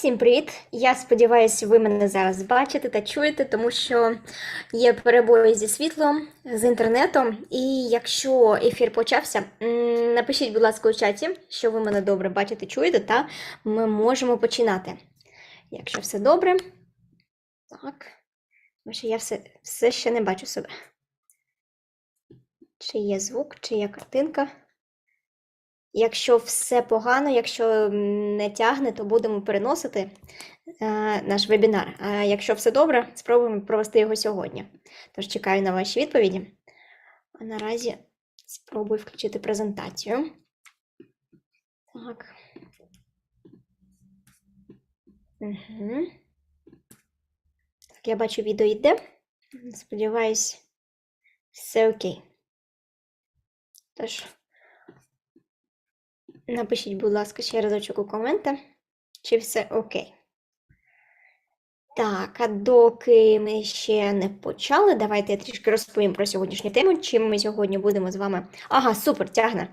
Всім привіт! Я сподіваюся, ви мене зараз бачите та чуєте, тому що є перебої зі світлом, з інтернетом. І якщо ефір почався, напишіть, будь ласка, у чаті, що ви мене добре бачите, чуєте, та ми можемо починати. Якщо все добре, так. Тому що я все, все ще не бачу себе. Чи є звук, чи є картинка. Якщо все погано, якщо не тягне, то будемо переносити е, наш вебінар. А якщо все добре, спробуємо провести його сьогодні. Тож чекаю на ваші відповіді. А наразі спробую включити презентацію. Так. Угу. Так, я бачу, відео йде. Сподіваюсь, все окей. Тож. Напишіть, будь ласка, ще разочок у коменти, чи все окей. Так, а доки ми ще не почали, давайте я трішки розповім про сьогоднішню тему, чим ми сьогодні будемо з вами. Ага, супер, тягне.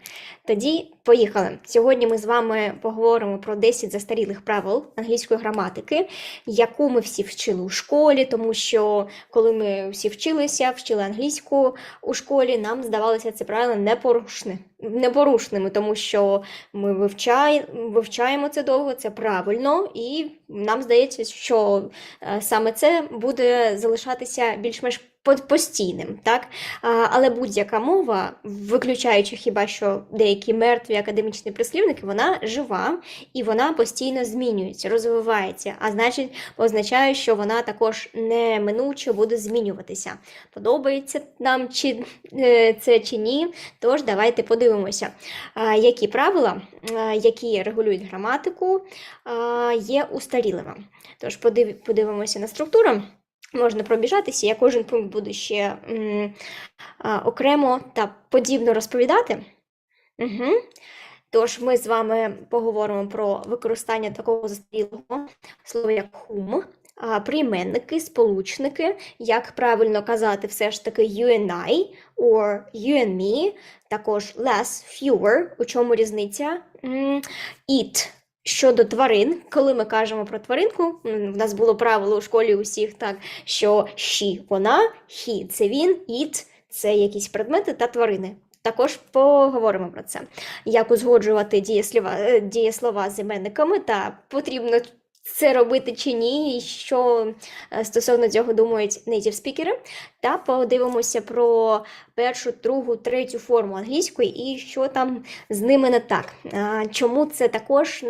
Тоді поїхали. Сьогодні ми з вами поговоримо про 10 застарілих правил англійської граматики, яку ми всі вчили у школі, тому що коли ми всі вчилися, вчили англійську у школі, нам здавалося це правило непорушне, непорушними, тому що ми вивчаємо це довго, це правильно, і нам здається, що е, саме це буде залишатися більш-менш постійним, так? Але будь-яка мова, виключаючи хіба що деякі мертві академічні прислівники, вона жива і вона постійно змінюється, розвивається, а значить, означає, що вона також неминуче буде змінюватися. Подобається нам чи е, це чи ні. Тож давайте подивимося, які правила, які регулюють граматику, є устарілими. Тож подив- подивимося на структуру. Можна пробіжатися, я кожен пункт буду ще м, а, окремо та подібно розповідати. Угу. Тож ми з вами поговоримо про використання такого застарілого слова, як хум, прийменники, сполучники, як правильно казати все ж таки you and I or you and me, також less, fewer, у чому різниця, it, Щодо тварин, коли ми кажемо про тваринку, в нас було правило у школі усіх так, що she – вона, he – це він, it – це якісь предмети та тварини. Також поговоримо про це. Як узгоджувати дієслова, е, дієслова з іменниками, та потрібно це робити чи ні, і що е, стосовно цього думають native спікери. Та подивимося про першу, другу, третю форму англійської і що там з ними не так. Чому це також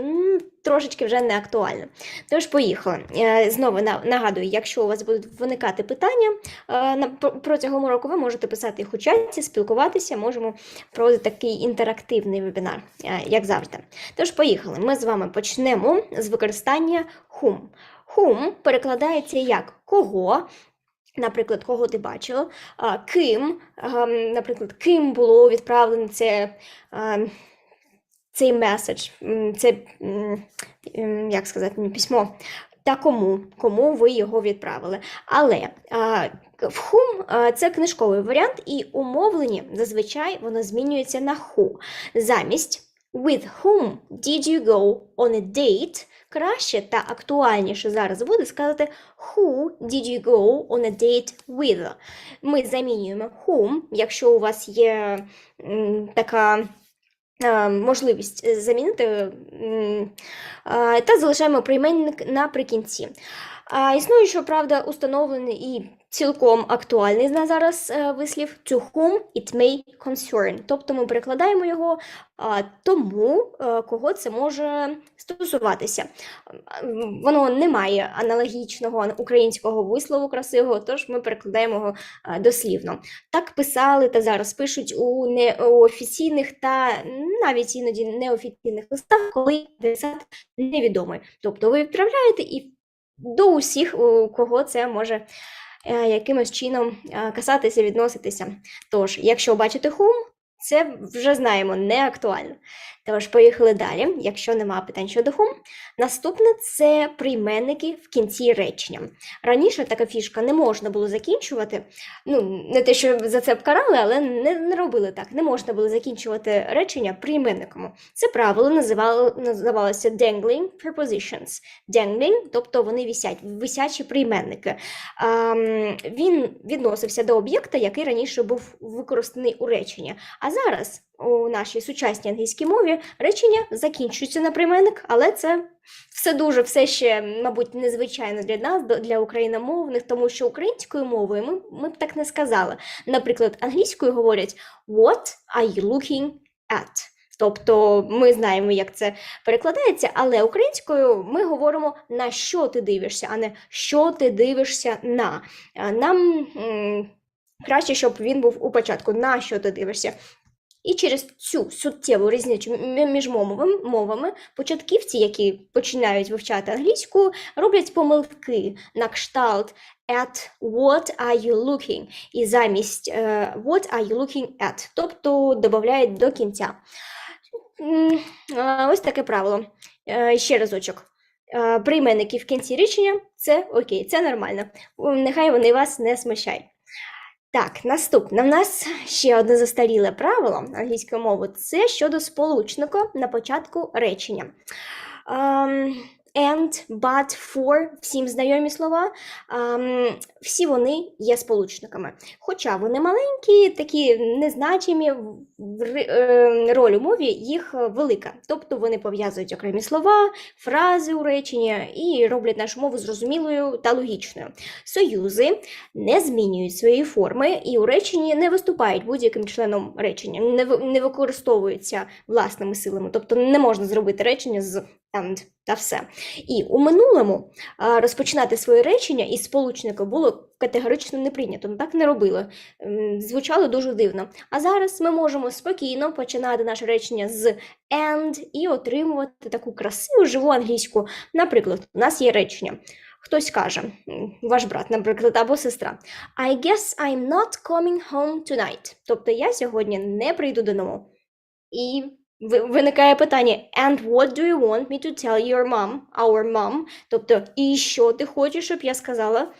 трошечки вже не актуально. Тож, поїхали. Е, Знову нагадую, якщо у вас будуть виникати питання е, протягом року, ви можете писати їх у чаті, спілкуватися, можемо проводити такий інтерактивний вебінар, е, як завжди. Тож, поїхали. Ми з вами почнемо з використання whom. Whom перекладається як кого. Наприклад, кого ти бачила, ким, наприклад, ким було відправлено це, цей меседж, це, як сказати, письмо, та кому, кому ви його відправили. Але в а, це книжковий варіант, і умовлення зазвичай воно змінюється на who. Замість with whom did you go on a date, краще та актуальніше зараз буде сказати who did you go on a date with. Ми замінюємо whom, якщо у вас є така е, можливість замінити, е, та залишаємо прийменник наприкінці. А існує, щоправда, установлений і цілком актуальний на зараз е, вислів to whom it may concern. Тобто ми перекладаємо його тому, е, кого це може стосуватися. Воно не має аналогічного українського вислову красивого, тож ми перекладаємо його е, дослівно. Так писали та зараз пишуть у неофіційних та навіть іноді неофіційних листах, коли адресат невідомий. Тобто ви відправляєте і до усіх, у кого це може е, якимось чином е, касатися, відноситися. Тож, якщо бачите whom, це вже знаємо, не актуально. Тож поїхали далі, якщо нема питань щодо хум. Наступне це прийменники в кінці речення. Раніше така фішка не можна було закінчувати. Ну, не те, що за це б карали, але не, не робили так. Не можна було закінчувати речення прийменниками. Це правило називало, називалося dangling prepositions. Dangling, тобто вони висять, висячі прийменники. А, він відносився до об'єкта, який раніше був використаний у реченні. А зараз у нашій сучасній англійській мові речення закінчуються на прийменник, але це все дуже все ще, мабуть, незвичайно для нас, для україномовних, тому що українською мовою ми, ми б так не сказали. Наприклад, англійською говорять What are you looking at? Тобто ми знаємо, як це перекладається, але українською ми говоримо на що ти дивишся, а не що ти дивишся на. Нам м, краще, щоб він був у початку, на що ти дивишся. І через цю суттєву різницю між мовами, початківці, які починають вивчати англійську, роблять помилки на кшталт at what are you looking і замість е, what are you looking at, тобто додають до кінця. Ось таке правило. Е, Ще разочок. Е, Прийменники в кінці речення це окей, це нормально. Нехай вони вас не смущають. Так, наступне. В нас ще одне застаріле правило англійської мови це щодо сполучника на початку речення. Um, and, but, for, всім знайомі слова, всі вони є сполучниками. Хоча вони маленькі, такі незначимі, в е, роль у мові їх велика. Тобто вони пов'язують окремі слова, фрази у речення і роблять нашу мову зрозумілою та логічною. Союзи не змінюють свої форми і у реченні не виступають будь-яким членом речення, не, не використовуються власними силами. Тобто не можна зробити речення з та все. І у минулому розпочинати своє речення із сполучника було категорично не прийнято. Так не робили. Звучало дуже дивно. А зараз ми можемо спокійно починати наше речення з and і отримувати таку красиву живу англійську. Наприклад, у нас є речення. Хтось каже, ваш брат, наприклад, або сестра. I guess I'm not coming home tonight. Тобто я сьогодні не прийду додому. І виникає питання: And what do you want me to tell your mom, our mom? Тобто, і що ти хочеш, щоб я сказала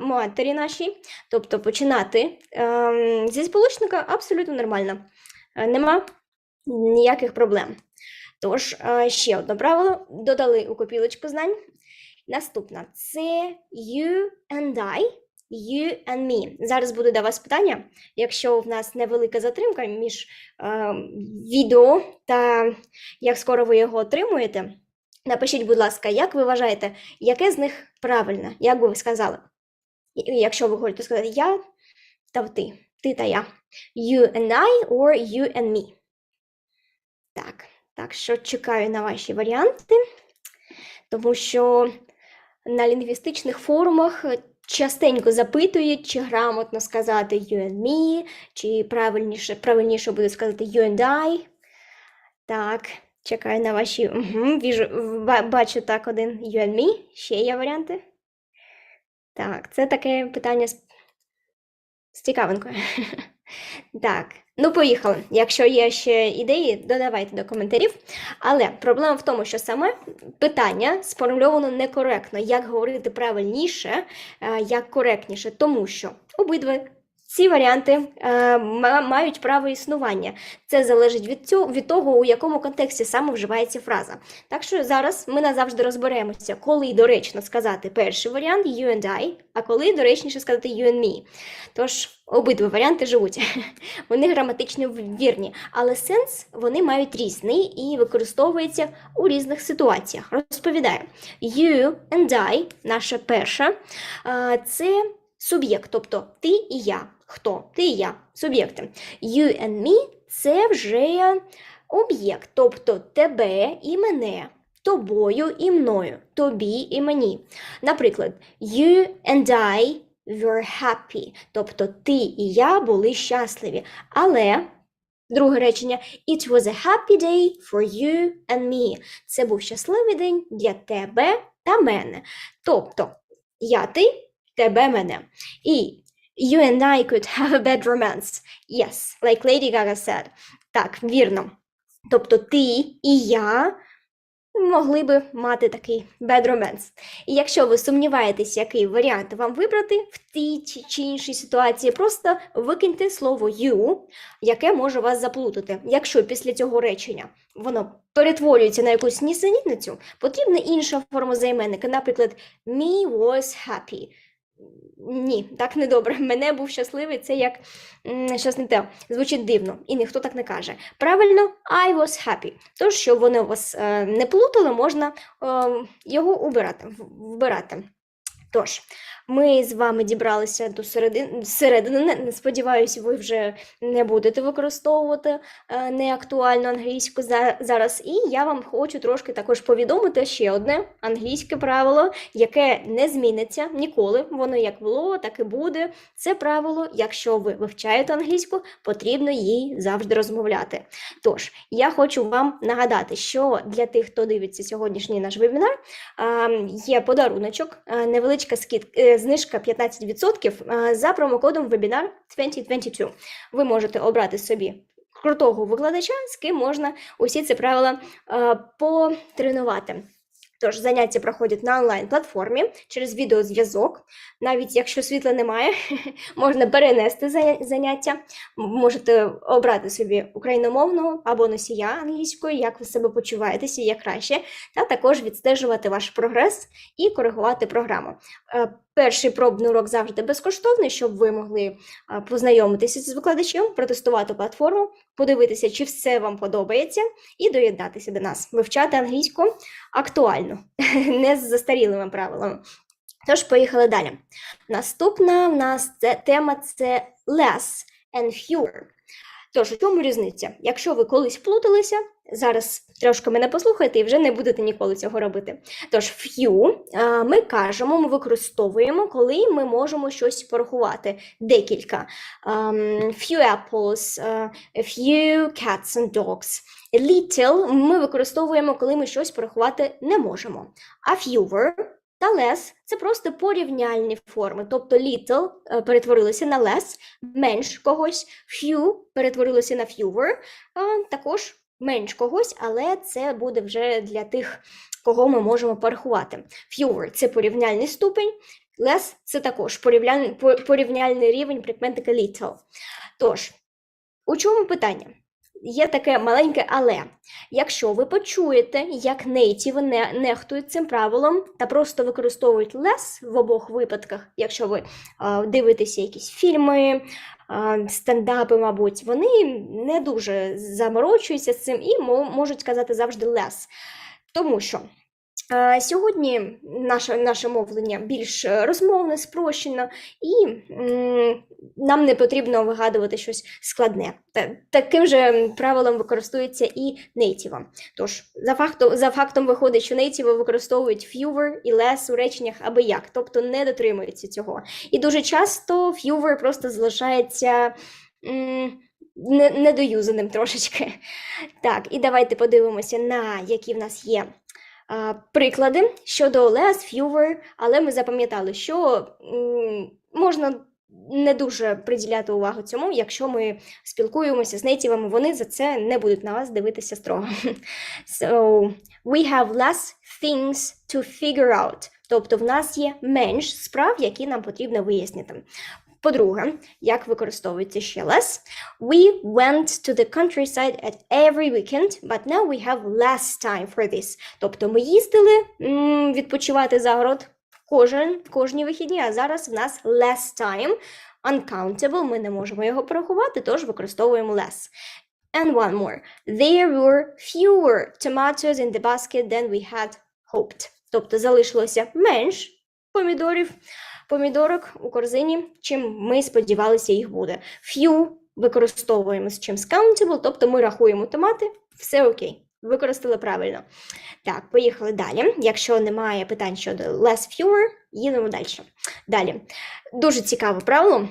матері нашій? Тобто починати ем, зі сполучника абсолютно нормально. Е, Нема ніяких проблем. Тож, е, ще одне правило додали у копілочку знань. Наступне це you and I, you and me. Зараз буде до вас питання. Якщо в нас невелика затримка між е, відео та як скоро ви його отримуєте, напишіть, будь ласка, як ви вважаєте, яке з них правильне, як би ви сказали? Якщо ви хочете сказати я та ти, ти та я. You and I or you and me. Так, так що чекаю на ваші варіанти, тому що на лінгвістичних форумах частенько запитують, чи грамотно сказати you and me, чи правильніше, правильніше буде сказати you and I. Так, чекаю на ваші. Угу, віжу, ба- бачу так один you and me. Ще є варіанти. Так, це таке питання з, з цікавинкою. Так, ну поїхали. Якщо є ще ідеї, додавайте до коментарів. Але проблема в тому, що саме питання сформульовано некоректно, як говорити правильніше, е, як коректніше, тому що обидва ці варіанти е, мають право існування. Це залежить від цього, від того, у якому контексті саме вживається фраза. Так що зараз ми назавжди розберемося, коли доречно сказати перший варіант you and I, а коли доречніше сказати you and me. Тож обидва варіанти живуть. Вони граматично вірні, але сенс вони мають різний і використовується у різних ситуаціях. Розповідаю, you and I, наша перша, а, це суб'єкт, тобто ти і я. Хто? Ти і я, суб'єкти. You and me це вже об'єкт, тобто тебе і мене, тобою і мною, тобі і мені. Наприклад, you and I were happy, тобто ти і я були щасливі. Але друге речення It was a happy day for you and me. Це був щасливий день для тебе та мене. Тобто я ти, тебе мене. І You and I could have a bad romance. Yes, like Lady Gaga said. Так, вірно. Тобто ти і я могли би мати такий bad romance. І якщо ви сумніваєтесь, який варіант вам вибрати в тій чи- іншій ситуації, просто викиньте слово you, яке може вас заплутати. Якщо після цього речення воно перетворюється на якусь нісенітницю, потрібна інша форма займенника, наприклад, me was happy. Ні, так не добре. Мене був щасливий, це як щось не те. Звучить дивно, і ніхто так не каже. Правильно, I was happy. Тож, щоб вони вас е, не плутали, можна е, його убирати, вбирати. Тож, ми з вами дібралися до середини. середини. Не- Сподіваюся, ви вже не будете використовувати е, неактуальну англійську за- зараз. І я вам хочу трошки також повідомити ще одне англійське правило, яке не зміниться ніколи. Воно як було, так і буде. Це правило, якщо ви вивчаєте англійську, потрібно їй завжди розмовляти. Тож, я хочу вам нагадати, що для тих, хто дивиться сьогоднішній наш вебінар, а, є подаруночок, а, невеличка е, знижка 15% за промокодом вебінар 2022. Ви можете обрати собі крутого викладача, з ким можна усі ці правила потренувати. Тож заняття проходять на онлайн-платформі через відеозв'язок. Навіть якщо світла немає, можна перенести заняття. Можете обрати собі україномовного або носія англійської, як ви себе почуваєтеся, як краще, та також відстежувати ваш прогрес і коригувати програму. Перший пробний урок завжди безкоштовний, щоб ви могли е, познайомитися з викладачем, протестувати платформу, подивитися, чи все вам подобається, і доєднатися до нас, вивчати англійську актуально, не з застарілими правилами. Тож, поїхали далі. Наступна в нас це тема це less and fewer. Тож, у чому різниця? Якщо ви колись плуталися, зараз трошки мене послухайте і вже не будете ніколи цього робити. Тож, few ми кажемо, ми використовуємо, коли ми можемо щось порахувати. Декілька. Um, few apples, а, few cats and dogs. Little ми використовуємо, коли ми щось порахувати не можемо. А fewer та less – це просто порівняльні форми. Тобто little е, перетворилося на less, менш когось, few перетворилося на fewer, також менш когось, але це буде вже для тих, кого ми можемо порахувати. Fewer – це порівняльний ступень, less – це також порівняльний, порівняльний рівень прикметника little. Тож, у чому питання? Є таке маленьке але. Якщо ви почуєте, як нейтіви не нехтують цим правилом та просто використовують less в обох випадках, якщо ви а, дивитеся якісь фільми, а, стендапи, мабуть, вони не дуже заморочуються з цим і мо- можуть сказати завжди less. Тому що а, сьогодні наше, наше мовлення більш е, розмовне, спрощено, і м, нам не потрібно вигадувати щось складне. Таким же правилом використовується і нейтівом. Тож, за фактом, за фактом виходить, що нейтіви використовують fewer і less у реченнях аби як, тобто не дотримуються цього. І дуже часто fewer просто залишається м, недоюзаним трошечки. Так, і давайте подивимося, на які в нас є а, приклади щодо less, fewer, але ми запам'ятали, що м, можна не дуже приділяти увагу цьому, якщо ми спілкуємося з нейтівами, вони за це не будуть на вас дивитися строго. So, we have less things to figure out. Тобто в нас є менш справ, які нам потрібно вияснити. По-друге, як використовується ще less? We went to the countryside at every weekend, but now we have less time for this. Тобто ми їздили відпочивати за город кожен, кожні вихідні, а зараз в нас less time. Uncountable, ми не можемо його порахувати, тож використовуємо less. And one more. There were fewer tomatoes in the basket than we had hoped. Тобто залишилося менш помідорів, помідорок у корзині, чим ми сподівалися їх буде. Few використовуємо з чимсь countable, тобто ми рахуємо томати, все окей. Використали правильно. Так, поїхали далі. Якщо немає питань щодо less fewer, їдемо далі. Далі. Дуже цікаве правило.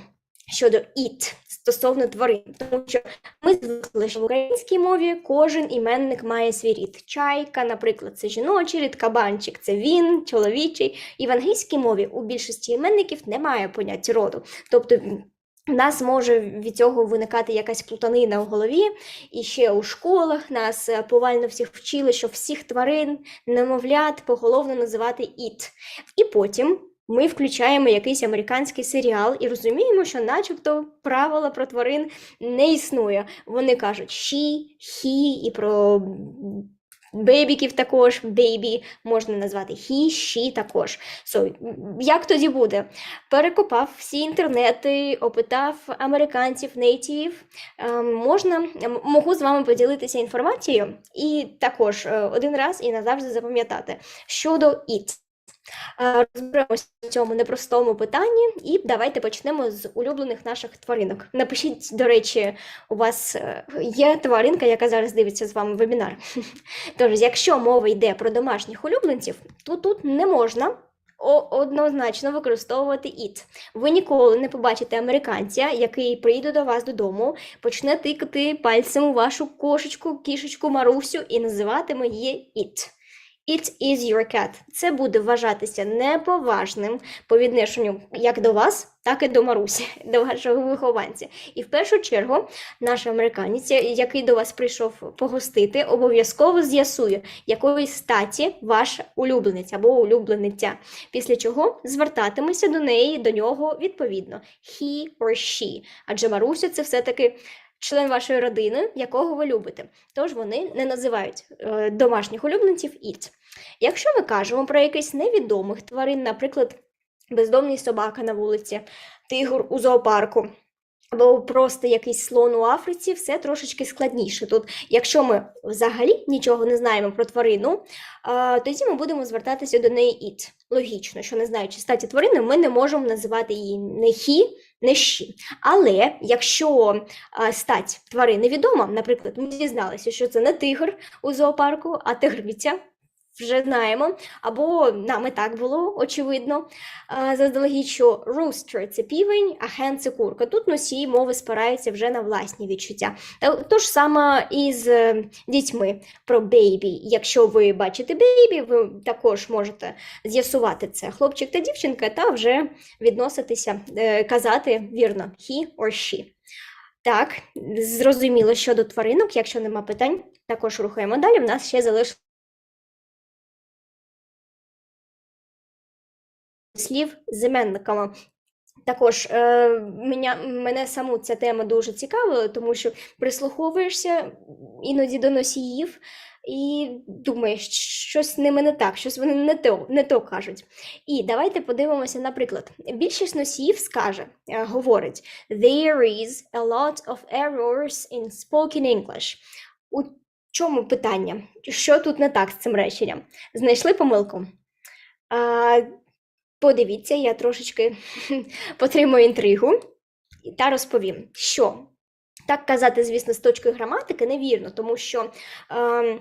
щодо it стосовно тварин, тому що ми звикли, що в українській мові кожен іменник має свій рід. Чайка, наприклад, це жіночий рід, кабанчик це він, чоловічий. І в англійській мові у більшості іменників немає поняття роду. Тобто в нас може від цього виникати якась плутанина в голові, і ще у школах нас е, повально всіх вчили, що всіх тварин, немовлят поголовно називати it. І потім ми включаємо якийсь американський серіал і розуміємо, що, начебто, правила про тварин не існує. Вони кажуть she, he, і про бейбіків також, бейбі можна назвати he, she також. So, як тоді буде? Перекопав всі інтернети, опитав американців, нейтівів. Ем, можна, м- можу з вами поділитися інформацією і також е, один раз і назавжди запам'ятати щодо it. Е, Розберемося в цьому непростому питанні, і давайте почнемо з улюблених наших тваринок. Напишіть, до речі, у вас е, є тваринка, яка зараз дивиться з вами вебінар. Тож, якщо мова йде про домашніх улюбленців, то тут не можна однозначно використовувати it. Ви ніколи не побачите американця, який прийде до вас додому, почне тикати пальцем у вашу кошечку, кішечку Марусю і називатиме її it. It is your cat. Це буде вважатися неповажним по відношенню як до вас, так і до Марусі, до вашого вихованця. І в першу чергу наш американець, який до вас прийшов погостити, обов'язково з'ясує, якої статі ваш улюбленець або улюблениця. Після чого звертатимеся до неї, до нього відповідно he or she. Адже Маруся це все-таки член вашої родини, якого ви любите. Тож вони не називають е, домашніх улюбленців it. Якщо ми кажемо про якихось невідомих тварин, наприклад, бездомний собака на вулиці, тигр у зоопарку. Або просто якийсь слон у Африці, все трошечки складніше. Тут, якщо ми взагалі нічого не знаємо про тварину, тоді ми будемо звертатися до неї it. Логічно, що не знаючи статі тварини, ми не можемо називати її не he, не she. Але якщо стать тварини відома, наприклад, ми дізналися, що це не тигр у зоопарку, а тигриця. Вже знаємо, або нам і так було очевидно. Заздалегідь, що rooster – це півень, а hen – це курка. Тут носії мови спираються вже на власні відчуття. То ж саме і з е, дітьми про бейбі. Якщо ви бачите бейбі, ви також можете з'ясувати це хлопчик та дівчинка, та вже відноситися, е, казати вірно he or she. Так, зрозуміло щодо тваринок, якщо нема питань, також рухаємо далі. В нас ще залишилось слів з іменниками. Також е, мене, мене саму ця тема дуже цікавила, тому що прислуховуєшся іноді до носіїв і думаєш, щось з ними не так, щось вони не то, не то кажуть. І давайте подивимося, наприклад, більшість носіїв скаже, е, говорить There is a lot of errors in spoken English. У чому питання? Що тут не так з цим реченням? Знайшли помилку? А, Подивіться, я трошечки потримую інтригу та розповім, що так казати, звісно, з точки граматики невірно, тому що ем,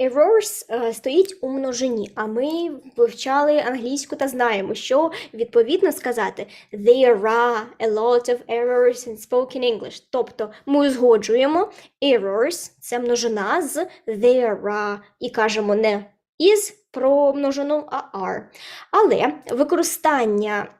errors е, стоїть у множині, а ми вивчали англійську та знаємо, що відповідно сказати there are a lot of errors in spoken English. Тобто ми узгоджуємо errors – це множина з there are і кажемо не is про множину, are. Але використання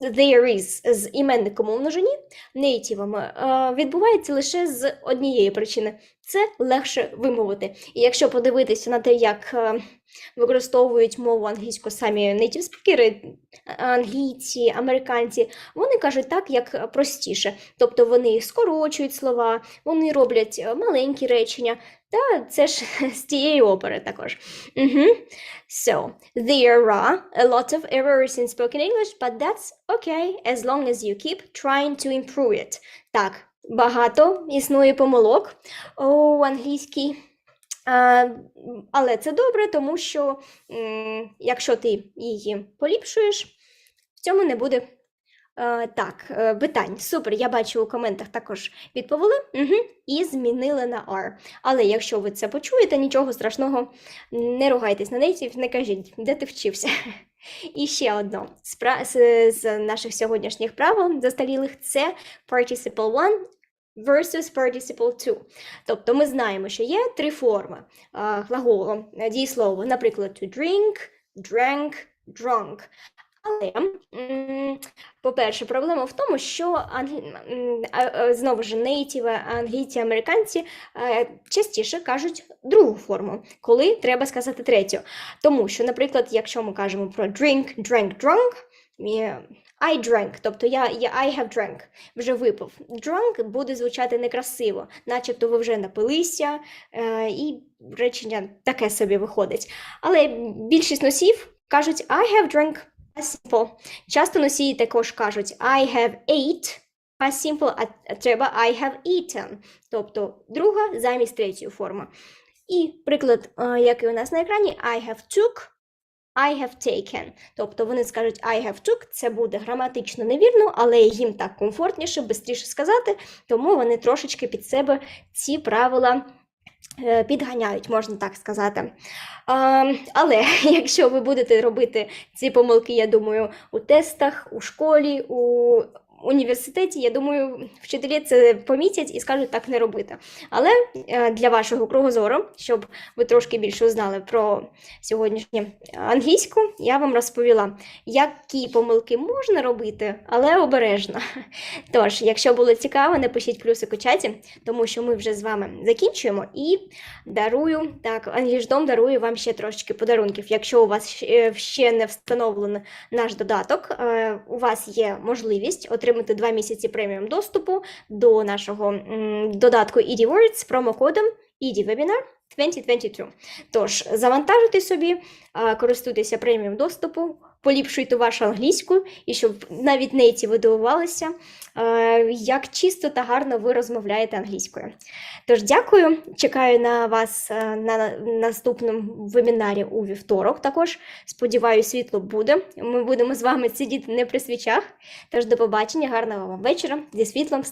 there is з іменником у множині нейтівами відбувається лише з однієї причини. Це легше вимовити. І якщо подивитися на те, як е, використовують мову англійську самі нейтів спікери, англійці, американці, вони кажуть так, як простіше. Тобто вони скорочують слова, вони роблять е, маленькі речення. Та це ж з тієї опери також. Угу. So, there are a lot of errors in spoken English, but that's okay as long as you keep trying to improve it. Так, багато існує помилок у англійській. Але це добре, тому що якщо ти її поліпшуєш, в цьому не буде Е, так, е, питань. Супер. Я бачу у коментах також відповіли. Угу. І змінили на R. Але якщо ви це почуєте, нічого страшного, не ругайтесь на нейтів, не кажіть, де ти вчився. І ще одно з, наших сьогоднішніх правил застарілих це participle 1 versus participle 2. Тобто ми знаємо, що є три форми глаголу, е, дієслова, наприклад, to drink, drank, drunk. Але, по-перше, проблема в тому, що знову ж нейтіви, англійці, американці е, частіше кажуть другу форму, коли треба сказати третю. Тому що, наприклад, якщо ми кажемо про drink, drank, drunk, I drank, тобто я, я I have drank, вже випив. Drunk буде звучати некрасиво, начебто ви вже напилися, е, і речення таке собі виходить. Але більшість носів кажуть I have drank past simple. Часто носії також кажуть I have ate past simple, а- треба I have eaten, тобто друга замість третьої форми. І приклад, е, який у нас на екрані, I have took, I have taken. Тобто вони скажуть I have took, це буде граматично невірно, але їм так комфортніше, швидше сказати, тому вони трошечки під себе ці правила е, підганяють, можна так сказати. Але якщо ви будете робити ці помилки, я думаю, у тестах, у школі, у університеті, я думаю, вчителі це помітять і скажуть так не робити. Але е, для вашого кругозору, щоб ви трошки більше узнали про сьогоднішню англійську, я вам розповіла, які помилки можна робити, але обережно. Тож, якщо було цікаво, напишіть плюсик у чаті, тому що ми вже з вами закінчуємо і дарую так, Англіждом дарує вам ще трошечки подарунків. Якщо у вас ще- ще не встановлений наш додаток, е, у вас є можливість отримати 2 місяці преміум доступу до нашого додатку Words з промокодом EadyWebinar 2022. Тож, завантажуйте собі, користуйтеся преміум доступу, поліпшуйте вашу англійську, і щоб навіть не ці дивувалися, е, як чисто та гарно ви розмовляєте англійською. Тож дякую, чекаю на вас е, на наступному вебінарі у вівторок. Також сподіваюся, світло буде. Ми будемо з вами сидіти не при свічах. Тож до побачення, гарного вам вечора зі світлом.